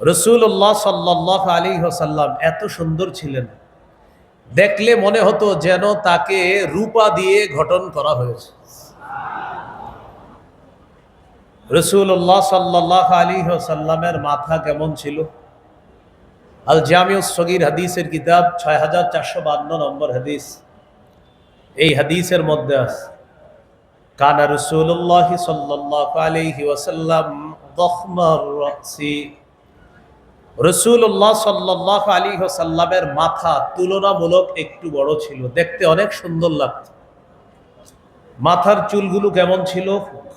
রসুল্লাহ সাল্লাহ আলী সাল্লাম এত সুন্দর ছিলেন। দেখলে মনে হতো যেন তাকে রূপা দিয়ে গঠন করা হয়েছে। রসুল্লাহ সাল্লাহ আলী সাল্লামের মাথা কেমন ছিল? আল জামিউ সগির হাদিসের কিতাব ছয় হাজার চারশো বান্ন নম্বর হাদিস। এই হাদিসের মধ্যে আছে, কানা রসুল্লাহ সাল্লাহ আলাইহি ওয়াসাল্লাম দখমার রসুল্লাহ সাল্লাহ আলী সাল্লামের মাথা তুলনামূলক একটু বড় ছিল। দেখতে অনেক সুন্দর লাগত। মাথার চুলগুলো কেমন ছিল?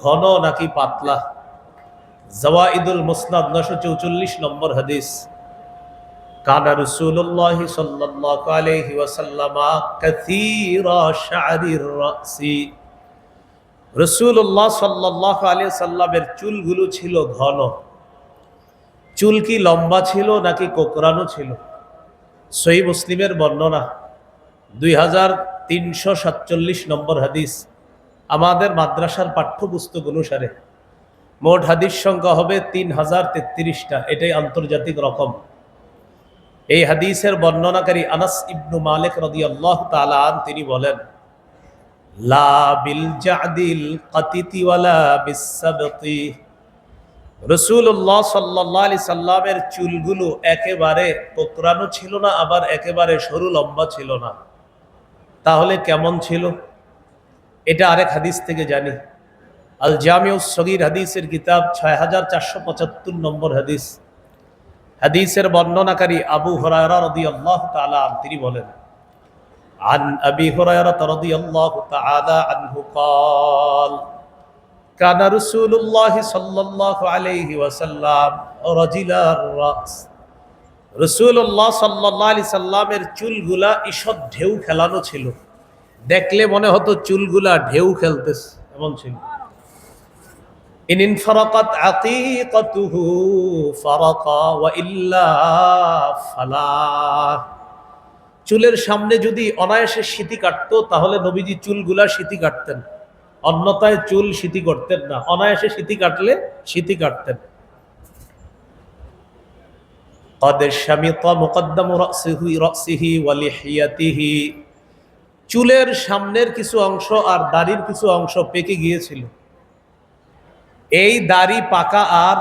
ঘন নাকি পাতলা? জওয়াইদুল মুসনাদ নশো চৌচল্লিশ নম্বর হাদিস। কানা রসুল্লাহ সাল্লাহ আলাইহি ওয়াসাল্লামা কাসীরা রসুল্লাহ সাল্লাহ আলিয়া সাল্লামের চুলগুলো ছিল ঘন। চুল কি লম্বা ছিল নাকি কোকরানো ছিল? সই মুসলিমের বর্ণনা, দুই হাজার তিনশো সাতচল্লিশ নম্বর হাদিস, আমাদের মাদ্রাসার পাঠ্যপুস্তক অনুসারে মোট হাদিস সংখ্যা হবে তিন হাজার তেত্রিশটা, এটাই আন্তর্জাতিক রকম। এই হাদিসের বর্ণনাকারী আনাস ইবনু মালিক রদি আল্লাহ তালান তিনি বলেন, লা বিল জাদিল কাতিতি ওয়ালা বিসাবতি রসুল্লাহ সাল্লাহ আলি সাল্লামের চুলগুলো একেবারে কোকরানো ছিল না আবার একেবারে সরু লম্বা ছিল না তাহলে কেমন ছিল এটা আরেক হাদিস থেকে জানি আল জামিউ সগির হাদিসের কিতাব ছয় হাজার চারশো পঁচাত্তর নম্বর হাদিস হাদিসের বর্ণনাকারী আবু হরায়রা রদি আল্লাহ তালা তিনি বলেন عن أبي هريرة رضي الله تعالى عنه قال কানা রসুল্লাহ সাল্লাহ আলহি ওয়াসাল্লাম রজিলার রাস। রসুল্লাহ সাল্লাহ আলি সাল্লামের চুলগুলা ঈষৎ ঢেউ খেলানো ছিল। দেখলে মনে হতো চুলগুলা ঢেউ খেলতেছে, এমন ছিল। ইন ইনফরাকাত আতিকাতুহু ফারাকা ওয়া ইল্লা ফালা চুলের সামনে যদি অনায়াসে স্মৃতি কাটতো, তাহলে নবীজি চুলগুলা স্মৃতি কাটতেন। অন্যতায় চুল সিঁথি করতেন না। অনায়াসে সিঁথি কাটলে সিঁথি কাটতেন। চুলের সামনের কিছু অংশ আর দাড়ির কিছু অংশ পেকে গিয়েছিল। এই দাড়ি পাকা আর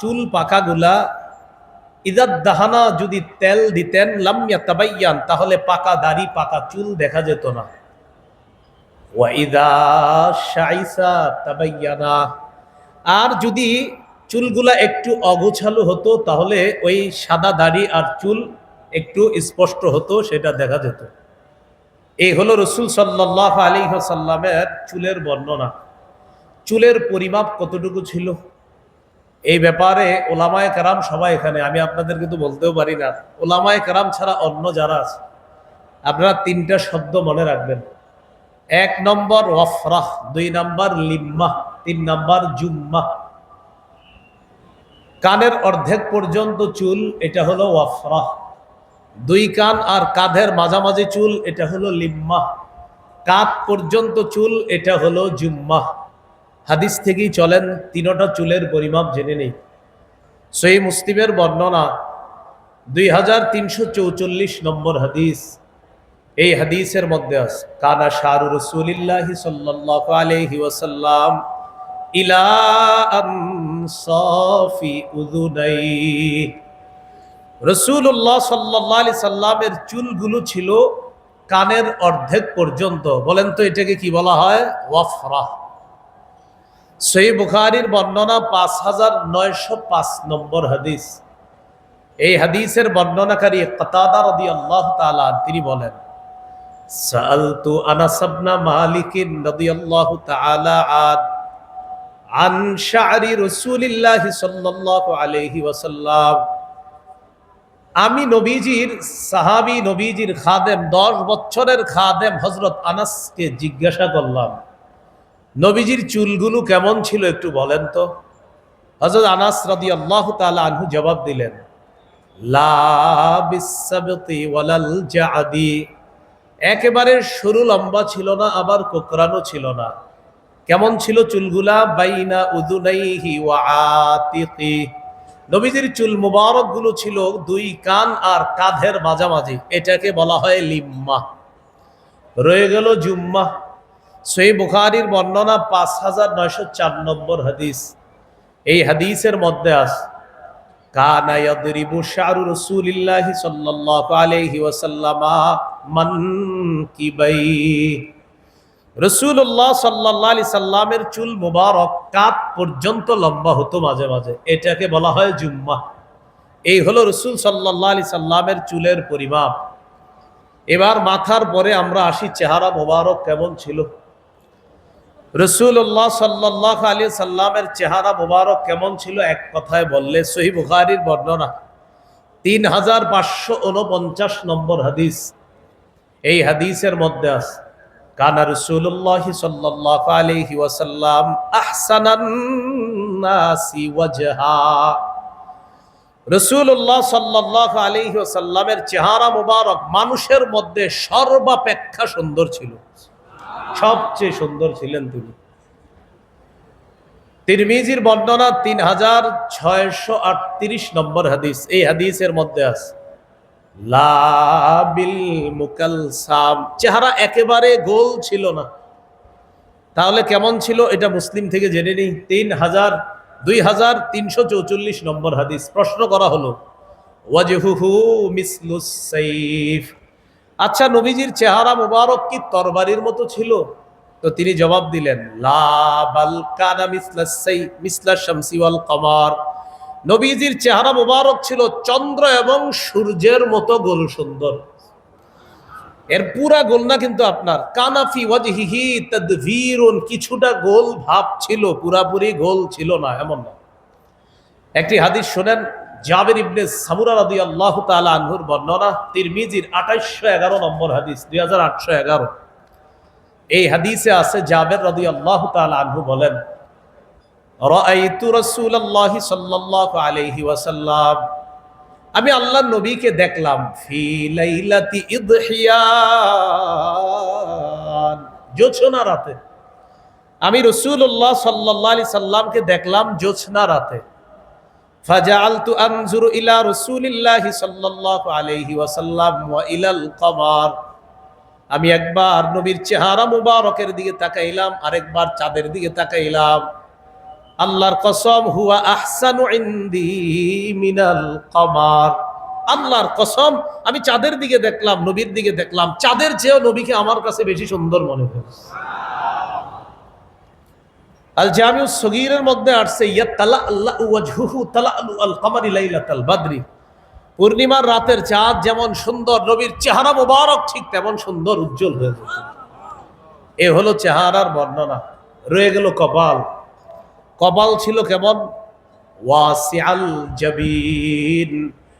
চুল পাকাগুলা ইজাদ দাহানা, যদি তেল দিতেন লাম্যা তাবাইয়ান তাহলে পাকা দাড়ি, পাকা চুল দেখা যেত না। ওয়াইদা আর যদি চুলগুলা একটু অগোছালো হতো, তাহলে ওই সাদা দাড়ি আর চুল একটু স্পষ্ট হতো, সেটা দেখা যেত। এই হলো রসুল সাল্লাহ আলী সাল্লামের চুলের বর্ণনা। চুলের পরিমাপ কতটুকু ছিল? এই ব্যাপারে ওলামায় কারাম সবাই এখানে, আমি আপনাদের কিন্তু বলতেও পারি না। ওলামায় কারাম ছাড়া অন্য যারা আছে, আপনারা তিনটা শব্দ মনে রাখবেন। এক নম্বর ওয়ফরাহ, দুই নম্বর লিম্মা তিন নম্বর জুম্মা কানের অর্ধেক পর্যন্ত চুল, এটা হলো ওয়াফরাহ। দুই কান আর কাঁধের মাঝামাঝি চুল, এটা হলো লিম্মা কাঁধ পর্যন্ত চুল, এটা হলো জুম্মা হাদিস থেকেই চলেন, তিনোটা চুলের পরিমাপ জেনে নেই। সই মুসলিমের বর্ণনা, দুই নম্বর হাদিস। এই হাদিসের মধ্যে আছে, কানা শাহরু রসুলিল্লাহি সাল্লাহ আলহি ওয়াসাল্লাম ইলা আনসাফি উযুনাই রসুল্লাহ সাল্লাহ আলি সাল্লামের চুলগুলো ছিল কানের অর্ধেক পর্যন্ত। বলেন তো এটাকে কি বলা হয়? ওয়াফরাহ সই বুখারির বর্ণনা পাঁচ হাজার নয়শো পাঁচ নম্বর হাদিস। এই হাদিসের বর্ণনাকারী কতাদা রদি আল্লাহ তালা তিনি বলেন سألت أنس بن مالك رضي الله تعالى عنه عن شعر رسول الله صلى الله عليه وسلم আমি নবীজির সাহাবি নবীজির খাদেম দশ বছরের খাদেম হজরত আনাসকে জিজ্ঞাসা করলাম নবীজির চুলগুলো কেমন ছিল একটু বলেন তো হজরত আনাস রাদি আল্লাহ তালা আনহু জবাব দিলেন লা বিসাবতি ওয়ালাল জাদি একেবারে সরু লম্বা ছিল না, আবার কোকরানো ছিল না। কেমন ছিল চুলগুলা? বাইনা উদুনাইহি ওয়া আতিকি। নবীজির চুল মুবারকগুলো ছিল দুই কান আর কাঁধের মাঝামাঝি। এটাকে বলা হয় লিম্মা। রয়ে গেল জুম্মা। সেই বুখারির বর্ণনা পাঁচ হাজার নয়শো চার নম্বর হাদিস। এই হাদিসের মধ্যে আস কানা ইয়াদরিবু শারু রাসূলিল্লাহি সাল্লাল্লাহু আলাইহি ওয়াসাল্লামা মানকিবাই রাসূলুল্লাহ সাল্লাল্লাহু আলাইহি সাল্লামের চুল মুবারক কাত পর্যন্ত লম্বা হতো মাঝে মাঝে। এটাকে বলা হয় জুম্মা। এই হলো রসুল সাল্লাল্লাহু আলাইহি সাল্লামের চুলের পরিমাপ। এবার মাথার পরে আমরা আসি, চেহারা মোবারক কেমন ছিল? রসুল্লাহ সাল্লাহ আলী সাল্লামের চেহারা মোবারক কেমন ছিল? এক কথায় বললে, সহি বুখারির বর্ণনা তিন হাজার পাঁচশো উনপঞ্চাশ নম্বর হাদিস। এই হাদিসের মধ্যে আছে, কানা রসুল্লাহ সাল্লাহ আলহি ওয়াসাল্লাম ওয়াজহা। রসুল্লাহ সাল্লাহ আলহি ওয়াসাল্লামের চেহারা মোবারক মানুষের মধ্যে সর্বাপেক্ষা সুন্দর ছিল। সবচেয়ে সুন্দর ছিলেন তিনি। তিরমিজির বর্ণনা তিন হাজার ছয়শো আটত্রিশ নম্বর হাদিস। এই হাদিসের মধ্যে আছে লাবিল মুকালসাম। চেহারা একেবারে গোল ছিল না। তাহলে কেমন ছিল এটা মুসলিম থেকে জেনে নিই। তিন হাজার, দুই হাজার তিনশো চৌচল্লিশ নম্বর হাদিস। প্রশ্ন করা হলো, ওয়াজহুহু মিসলুস সাইফ। আচ্ছা নবীজির চেহারা মুবারক কি তরবারির মতো ছিল? তো তিনি জবাব দিলেন কমার। নবীজির চেহারা মুবারক ছিল চন্দ্র এবং সূর্যের মতো গোল সুন্দর। এর পুরা গোল না কিন্তু আপনার। কানাফি ওয়াজহিহি তাদভীরুন কিছুটা গোল ভাব ছিল, পুরাপুরি গোল ছিল না, এমন না। একটি হাদিস শুনেন জাবের ইবনে সামুরা রাদি আল্লাহ তালা আনহুর বর্ণনা, তিরমিজির আঠাইশশো এগারো নম্বর হাদিস, দুই হাজার আটশো এগারো। এই হাদিসে আছে, জাবের রাদি আল্লাহ তালা আনহু বলেন আলাইহি ওয়াসাল্লাম। আমি আল্লাহর নবীকে দেখলাম রাতে। আমি রাসূলুল্লাহ সাল্লাল্লাহু সাল্লামকে দেখলাম, জোছনা রাতে। ফাজাআলতু আনজুরু ইলা রাসূলিল্লাহি সাল্লাল্লাহু আলাইহি ওয়াসাল্লাম ওয়া ইলাল কমার। আমি একবার নবীর চেহারা মুবারকের দিকে তাকাইলাম, আরেকবার চাঁদের দিকে তাকাইলাম। আল্লাহর কসম, হুয়া আহসানু ইনদি মিনাল কমার। আল্লাহর কসম, আমি চাঁদের দিকে দেখলাম, নবীর দিকে দেখলাম। চাঁদের চেয়েও নবীকে আমার কাছে বেশি সুন্দর মনে হয় আল জামিউ সগীরের মধ্যে আসছে তালা বাদরি। পূর্ণিমার রাতের চাঁদ যেমন সুন্দর, নবীর চেহারা মোবারক ঠিক তেমন সুন্দর, উজ্জ্বল হয়ে যেত এ হলো চেহারার বর্ণনা। রয়ে গেল কপাল। কপাল ছিল কেমন?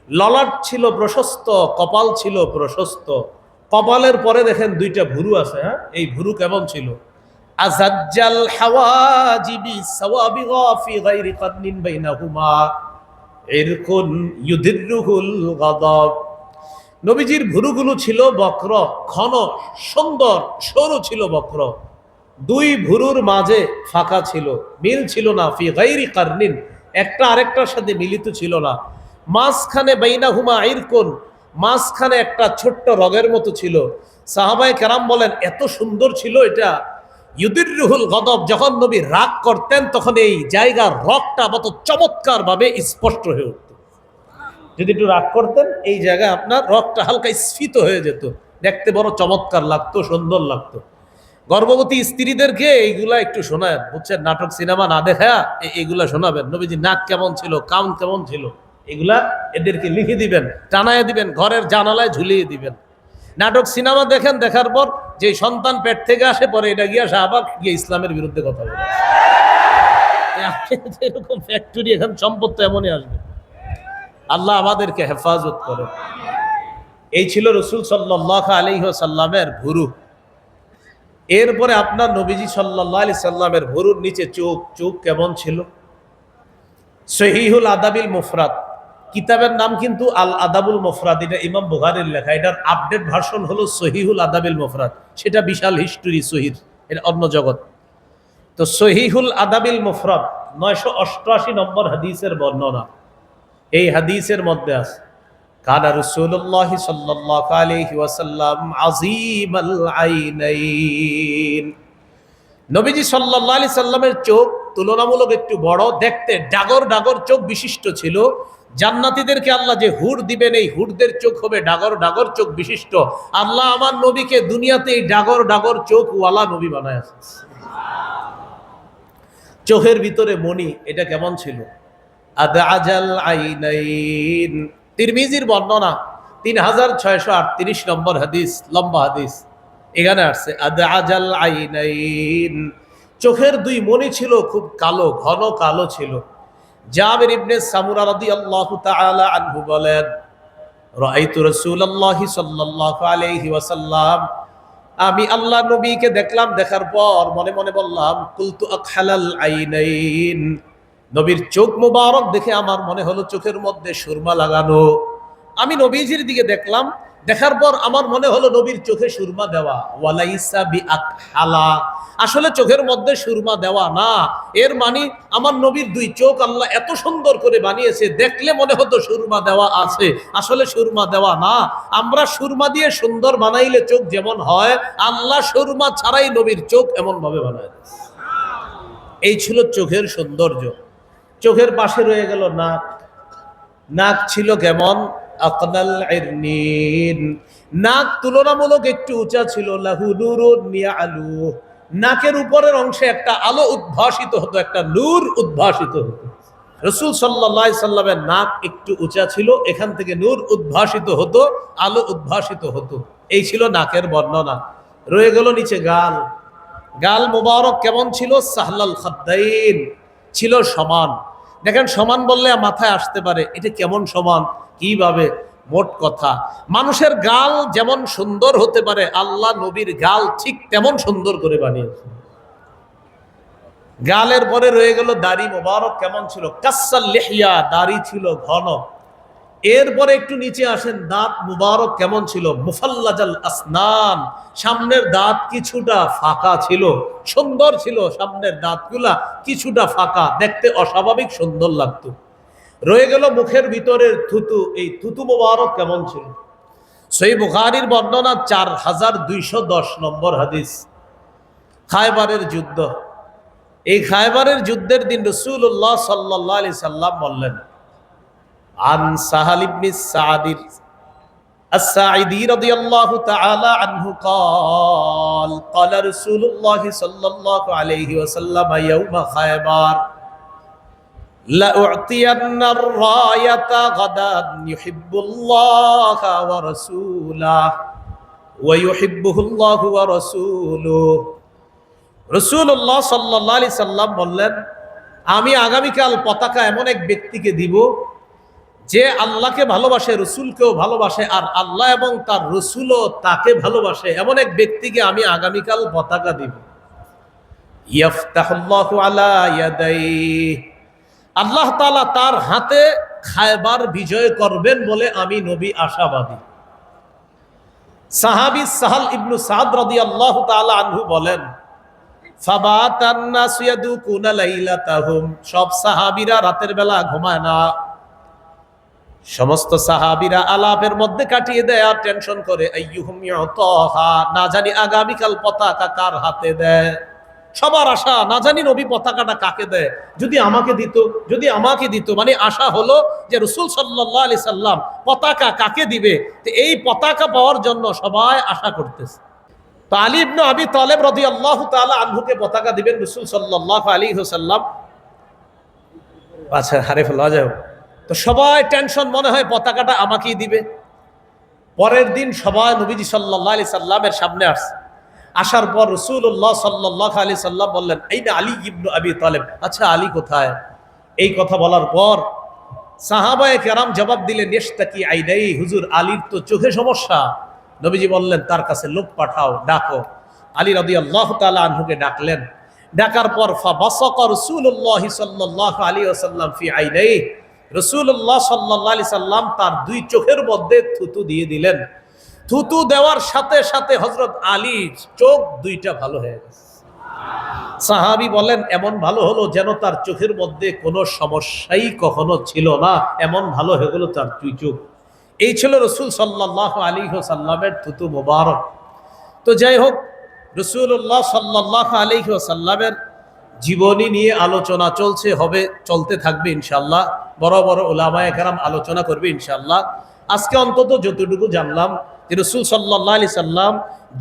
ললাট ছিল প্রশস্ত, কপাল ছিল প্রশস্ত। কপালের পরে দেখেন দুইটা ভুরু আছে হ্যাঁ? এই ভুরু কেমন ছিল? আজাজ্জাল হাওয়াজিবি সাওয়াবিগা ফি গায়রি কাদনিন বাইনাহুমা। ইরকুন ইউদিরুহুল গাদাব। নবীজির ভুরুগুলো ছিল বক্র, ঘন, সুন্দর, সরু ছিল বক্র। দুই ভুরুর মাঝে ফাঁকা ছিল, মিল ছিল না, ফি গাইরি কারনিন। একটা আরেকটার সাথে মিলিত ছিল না। মাঝখানে বাইনাহুমা আইরকুন মাঝখানে একটা ছোট্ট রগের মতো ছিল। সাহাবাই কেরাম বলেন, এত সুন্দর ছিল এটা ইউদির রুহুল গদব যখন নবী রাগ করতেন, তখন এই জায়গার রগটা মতো চমৎকার ভাবে স্পষ্ট হয়ে উঠত। যদি একটু রাগ করতেন, এই জায়গায় আপনার রগটা হালকা স্ফীত হয়ে যেত। দেখতে বড় চমৎকার লাগতো, সুন্দর লাগতো। গর্ভবতী স্ত্রীদেরকে এইগুলা একটু শোনায়, বুঝছেন, নাটক, সিনেমা না দেখা এইগুলা শোনাবেন। নবীজি নাক কেমন ছিল কাউন কেমন ছিল, এগুলা এদেরকে লিখে দিবেন, টানায় দিবেন, ঘরের জানালায় ঝুলিয়ে দিবেন। নাটক, সিনেমা দেখেন, দেখার পর যে সন্তান পেট থেকে আসে পরে এটা গিয়া শাহবাগ গিয়ে ইসলামের বিরুদ্ধে কথা বলে। এরকম ফ্যাক্টরি এখন সম্পদ তো এমনই আসবে। আল্লাহ আমাদেরকে হেফাজত করে এই ছিল রসুল সাল্লাহ ভুরু। এরপরে আপনার নবীজি সাল্লাহ আলি সাল্লামের ভুরুর নিচে চোখ চোখ কেমন ছিল? সহিহুল আদাবিল মুফরাত কিতাবের নাম কিন্তু আল আদাবুল মুফরাদ, এটা ইমাম বুখারের লেখা। এটার আপডেট ভার্সন হলো সহিহুল আদাবিল মুফরাদ। সেটা বিশাল হিস্টোরি সহির এটা অন্য জগৎ। তো সহিহুল আদাবিল মুফরাদ, নয়শো অষ্টআশি নম্বর হাদিসের বর্ণনা। এই হাদিসের মধ্যে আছে, কানা আইনাইন। নবীজি সাল্লাল্লাহু আলাইহি সাল্লামের চোখ তুলনামূলক একটু বড়, দেখতে ডাগর ডাগর চোখ বিশিষ্ট ছিল। জান্নাতীদেরকে আল্লাহ যে হুর দিবেন, এই হুরদের চোখ হবে ডাগর ডাগর চোখ বিশিষ্ট। আল্লাহ আমার নবীকে দুনিয়াতে এই ডাগর ডাগর চোখ ওয়ালা নবী বানায় আছে। চোখের ভিতরে মণি, এটা কেমন ছিল? আইনাইন। তিরমিজির বর্ণনা, তিন হাজার ছয়শো আটত্রিশ নম্বর হাদিস, লম্বা হাদিস। এখানে আসছে আইনাইন। চোখের দুই মণি ছিল, খুব কালো, ঘন কালো ছিল। জাবের ইবনে সামুরা রাদিয়াল্লাহু তাআলা আনহু বলেন, রাআইতু রাসূলুল্লাহি সাল্লাল্লাহু আলাইহি ওয়াসাল্লাম। আমি আল্লাহ নবীকে দেখলাম, দেখার পর মনে মনে বললাম, কুলতু আকহালাল আইনাইন। নবীর চোখ মোবারক দেখে আমার মনে হলো চোখের মধ্যে সুরমা লাগানো। আমি নবীজির দিকে দেখলাম দেখার পর আমার মনে হলো নবীর চোখে সুরমা দেওয়া। ওয়ালাইসা বি আকহালা আসলে চোখের মধ্যে সুরমা দেওয়া না। এর মানে আমার নবীর দুই চোখ আল্লাহ এত সুন্দর করে বানিয়েছে, দেখলে মনে হতো সুরমা দেওয়া আছে। আসলে সুরমা দেওয়া না। আমরা সুরমা দিয়ে সুন্দর বানাইলে চোখ যেমন হয়, আল্লাহ সুরমা ছাড়াই নবীর চোখ এমন ভাবে বানায় এই ছিল চোখের সৌন্দর্য। চোখের পাশে রয়ে গেল নাক। নাক ছিল কেমন? আকনাল ইরনিন। নাক তুলনামূলক একটু উঁচা ছিল, লাহু নুরুন আলু নাকের উপরের অংশে একটা আলো উদ্ভাসিত হতো, একটা নূর উদ্ভাসিত হতো। রসুল সাল্লাহ সাল্লামের নাক একটু উঁচা ছিল, এখান থেকে নূর উদ্ভাসিত হতো, আলো উদ্ভাসিত হতো। এই ছিল নাকের বর্ণনা। রয়ে গেল নিচে গাল। গাল মোবারক কেমন ছিল? সাহলাল খাদ্দাইন। ছিল সমান। দেখেন, সমান বললে মাথায় আসতে পারে, এটা কেমন সমান? কীভাবে মোট কথা? মানুষের গাল যেমন সুন্দর হতে পারে, আল্লাহ নবীর গাল ঠিক তেমন সুন্দর করে বানিয়েছে গালের পরে রয়ে গেল দাড়ি মোবারক কেমন ছিল? কাসাল লেহিয়া, দাড়ি ছিল ঘন। এরপরে একটু নিচে আসেন, দাঁত মুবারক কেমন ছিল? মুফাল্লাজাল আসনান, সামনের দাঁত কিছুটা ফাঁকা ছিল, সুন্দর ছিল সামনের দাঁতগুলা কিছুটা ফাঁকা, দেখতে অস্বাভাবিক সুন্দর লাগতো। রয়ে গেল মুখের ভিতরের থুতু এই থুতু মুবারক কেমন ছিল সেই বুখারির বর্ণনা চার হাজার দুইশো দশ নম্বর হাদিস খায়বারের যুদ্ধ এই খায়বারের যুদ্ধের দিন রসুল্লাহ সাল্লাহ আলি সাল্লাম বললেন عن سهل بن السعد الساعدي رضي الله تعالى عنه قال قال رسول الله صلى الله عليه وسلم يوم خيبر لأعطين الراية غدا يحب الله ورسوله ويحبه الله ورسوله رسول الله صلى الله عليه وسلم বললেন আমি আগামীকাল পতাকা এমন এক ব্যক্তিকে দিব যে আল্লাহকে ভালোবাসে রসুলকেও ভালোবাসে আর আল্লাহ এবং তার রসুলও তাকে ভালোবাসে এমন এক ব্যক্তিকে আমি আগামীকাল পতাকা দিব ইয়াফতাহুল্লাহু আলা ইয়াদাইহি আল্লাহ তালা তার হাতে খায়বার বিজয় করবেন বলে আমি নবী আশাবাদী। সাহাবি সাহাল ইবনু সাদ রদি আল্লাহ তালা আনহু বলেন সব সাহাবিরা রাতের বেলা ঘুমায় না। সমস্ত সাহাবিরা আলাপের মধ্যে কাটিয়ে দেয় আর টেনশন করে না জানি আগামীকাল পতাকা কার হাতে দেয়। সবার আশা, না জানি নবী পতাকাটা কাকে দেয়। যদি আমাকে দিত, যদি আমাকে দিত মানে আশা হলো যে রসুল সাল্লাহ আলি সাল্লাম পতাকা কাকে দিবে? এই পতাকা পাওয়ার জন্য সবাই আশা করতেছে। তো আলী ইবনু আবি তালেব রদি আল্লাহ তাআলা আনহুকে পতাকা দিবেন রসুল সাল্লাহ আলী সাল্লাম আচ্ছা হারে ফেলা যাও। তো সবাই টেনশন মনে হয় পতাকাটা আমাকেই দিবে। পরের দিন সবাই নবীজি সাল্লাহ আলি সাল্লামের সামনে আসছে। আসার পর রসুল্লাহ সাল্লাহ আলি সাল্লাম বললেন এই না আলী ইবনু আবি তালেব? আচ্ছা আলী কোথায়? এই কথা বলার পর সাহাবায় কেরাম জবাব দিলেন নেশতাকি আইদাই হুজুর আলীর তো চোখে সমস্যা। নবীজি বললেন, তার কাছে লোক পাঠাও, ডাকো। আলী রদি আল্লাহ তালা আনহুকে ডাকলেন। ডাকার পর ফা বাসক রসুল্লাহ সাল্লাহ আলী ওসাল্লাম ফি আইদাই রসুল্লাহ সাল্লাহ আলি সাল্লাম তার দুই চোখের মধ্যে থুতু দিয়ে দিলেন। থুতু দেওয়ার সাথে সাথে হজরত আলীর চোখ দুইটা ভালো হয়ে গেছে। সাহাবি বলেন, এমন ভালো হলো যেন তার চোখের মধ্যে কোনো সমস্যাই কখনো ছিল না। এমন ভালো হয়ে গেল তার দুই চোখ। এই ছিল রসুল সাল্লাহ আলী সাল্লামের থুতু মোবারক। তো যাই হোক রসুল্লাহ সাল্লাহ আলী সাল্লামের জীবনী নিয়ে আলোচনা চলছে, হবে, চলতে থাকবে ইনশাল্লাহ বড় বড় ওলামায় কারাম আলোচনা করবে ইনশাল্লাহ আজকে অন্তত যতটুকু জানলাম যে রসুল সাল্লাহ আলি সাল্লাম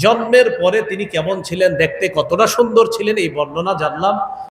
জন্মের পরে তিনি কেমন ছিলেন, দেখতে কতটা সুন্দর ছিলেন, এই বর্ণনা জানলাম।